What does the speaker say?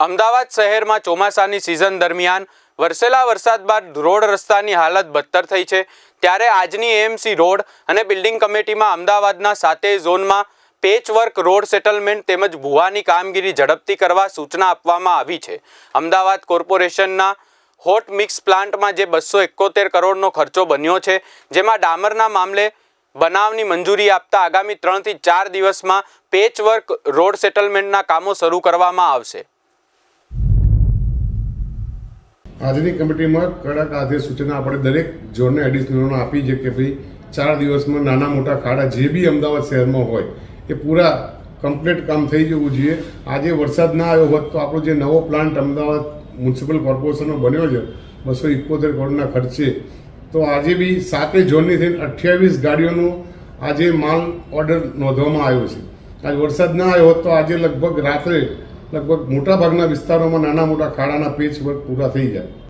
અમદાવાદ શહેરમાં ચોમાસાની સિઝન દરમિયાન વરસેલા વરસાદ બાદ રોડ રસ્તાની હાલત બદતર થઈ છે. ત્યારે આજની એએમસી રોડ અને બિલ્ડિંગ કમિટીમાં અમદાવાદના સાતેય ઝોનમાં પેચવર્ક રોડ સેટલમેન્ટ તેમજ ભૂવાની કામગીરી ઝડપથી કરવા સૂચના આપવામાં આવી છે. અમદાવાદ કોર્પોરેશનના હોટ મિક્સ પ્લાન્ટમાં જે બસો એકોતેર કરોડનો ખર્ચો બન્યો છે, જેમાં ડામરના મામલે બનાવની મંજૂરી આપતા આગામી ત્રણથી ચાર દિવસમાં પેચવર્ક રોડ સેટલમેન્ટના કામો શરૂ કરવામાં આવશે. આજની કમિટીમાં કડક આદેશ સૂચના આપણે દરેક ઝોનને એડિશનલ આપી છે કે ભાઈ ચાર દિવસમાં નાના મોટા ખાડા જે બી અમદાવાદ શહેરમાં હોય એ પૂરા કમ્પ્લીટ કામ થઈ જવું જોઈએ. આજે વરસાદ ના આવ્યો હોત તો આપણો જે નવો પ્લાન્ટ અમદાવાદ મ્યુનિસિપલ કોર્પોરેશનનો બન્યો છે, બસો ઇકોતેર કરોડના ખર્ચે. તો આજે બી સાતે ઝોનની થઈને અઠ્યાવીસ ગાડીઓનો આજે માલ ઓર્ડર નોંધવામાં આવ્યો છે. આજે વરસાદ ના આવ્યો હોત તો આજે લગભગ રાત્રે લગભગ મોટાભાગના વિસ્તારોમાં નાના મોટા ખાડાના પેચ વર્ક પૂરા થઈ જાય.